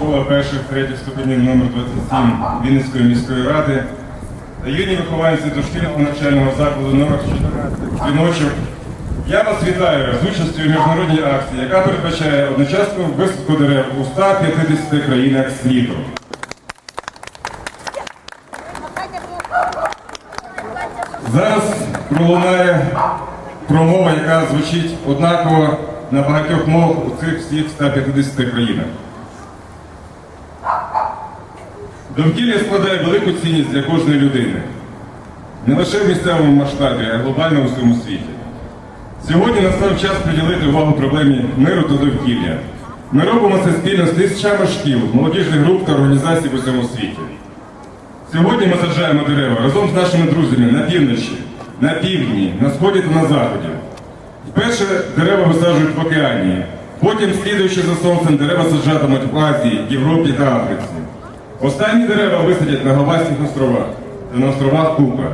школа перших третіх ступенів номер 27 Вінницької міської ради та юні вихованці дошкільного навчального закладу номер 14 «Дзвіночок». Я вас вітаю з участю в міжнародній акції, яка передбачає одночасну висадку дерев у 150 країнах світу. Зараз пролунає промова, яка звучить однаково на багатьох мовах у цих всіх 150 країнах. Довкілля складає велику цінність для кожної людини. Не лише в місцевому масштабі, а й глобально у всьому світі. Сьогодні настав час приділити увагу проблемі миру та довкілля. Ми робимо це спільно з тисячами шкіл, молодіжних груп та організацій в усьому світі. Сьогодні ми саджаємо дерева разом з нашими друзями на півночі, на півдні, на сході та на заході. Вперше дерева висаджують в океані, потім, слідуючи за сонцем, дерева саджатимуть в Азії, Європі та Африці. Останні дерева висадять на Гавайських островах та на островах Кука.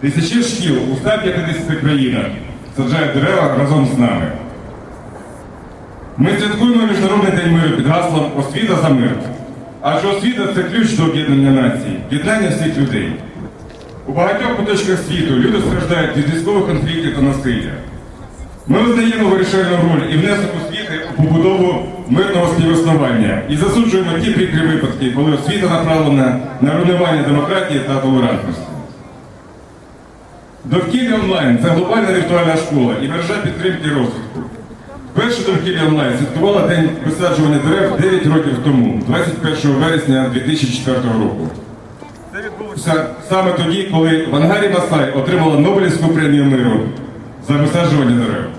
Тисячі шкіл у 150 країнах саджають дерева разом з нами. Ми святкуємо Міжнародний день миру під гаслом Освіта за мир. Адже освіта це ключ до об'єднання націй, єднання всіх людей. У багатьох куточках світу люди страждають від військових конфліктів та насилля. Ми визнаємо вирішальну роль і внесок освіти у побудову мирного співіснування і засуджуємо ті прикрі випадки, коли освіта направлена на руйнування демократії та толерантності. Довкілля онлайн це глобальна віртуальна школа і мережа підтримки розвитку. Перше довкілля онлайн святкувала день висаджування дерев 9 років тому, 21 вересня 2004 року. Це відбулося саме тоді, коли Вангарі Масай отримала Нобелівську премію миру за висаджування дерев.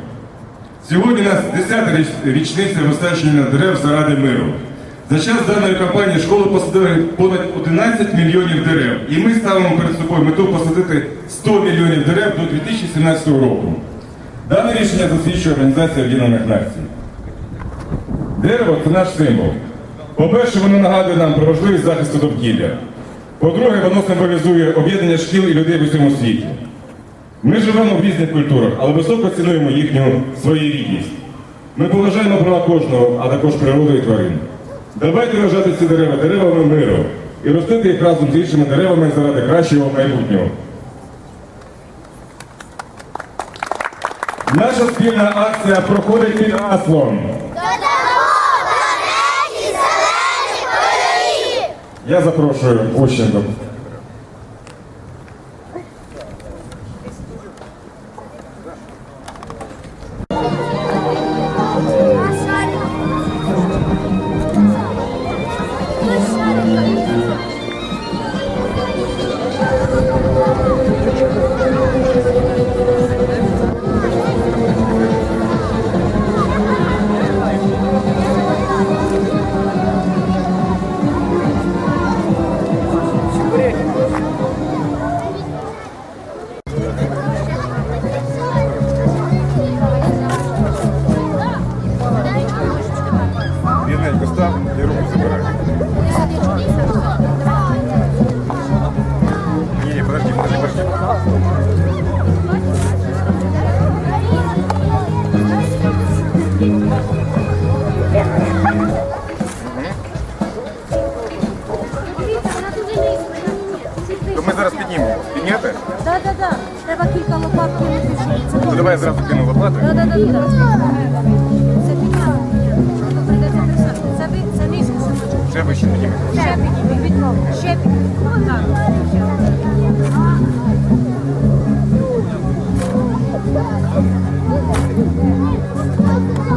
Сьогодні у нас 10-та річ- річниця висадження дерев заради миру. За час даної кампанії школи посадили понад 11 мільйонів дерев. І ми ставимо перед собою мету посадити 100 мільйонів дерев до 2017 року. Дане рішення засвідчує Організація Об'єднаних Націй. Дерево це наш символ. По-перше, воно нагадує нам про важливість захисту довкілля. По-друге, воно символізує об'єднання шкіл і людей в усьому світі. Ми живемо в різних культурах, але високо цінуємо їхню своєрідність. Ми поважаємо права кожного, а також природу і тварин. Давайте вважати ці дерева деревами миру і ростити їх разом з іншими деревами заради кращого майбутнього. Наша спільна акція проходить під гаслом. Я запрошую Ощенко. Зараз піднімемо. Підняти? Так, так, так. Треба кілька лопат кинути. Це Ну давай я зразу кину лопати. Так, так, так. Це підняли. Прийдеться присадити. Це, ви- це низько самочок. Ще вище піднімемо. Ще підніміть, від? Ще підніміть. Так. Чекай,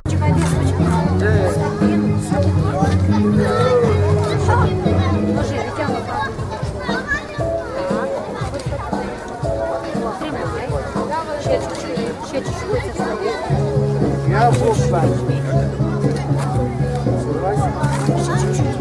Я був перший. Ще чуть-чуть.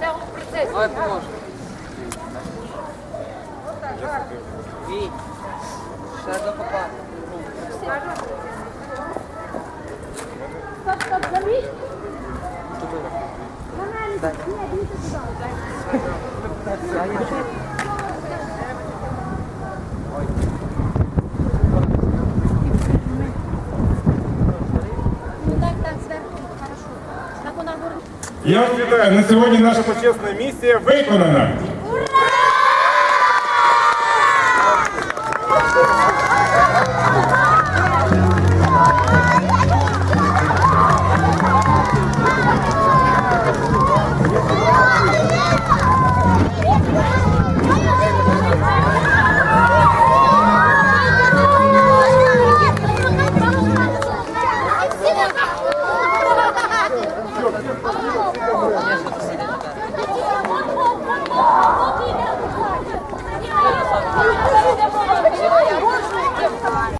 Це у процесі. Ой, поможу. Вій. Ще до закопати. Стоп, стоп, заміть. Ну так, так, зверху, хорошо. Так вона горить. Я вас. На сьогодні наша почесна місія виконана.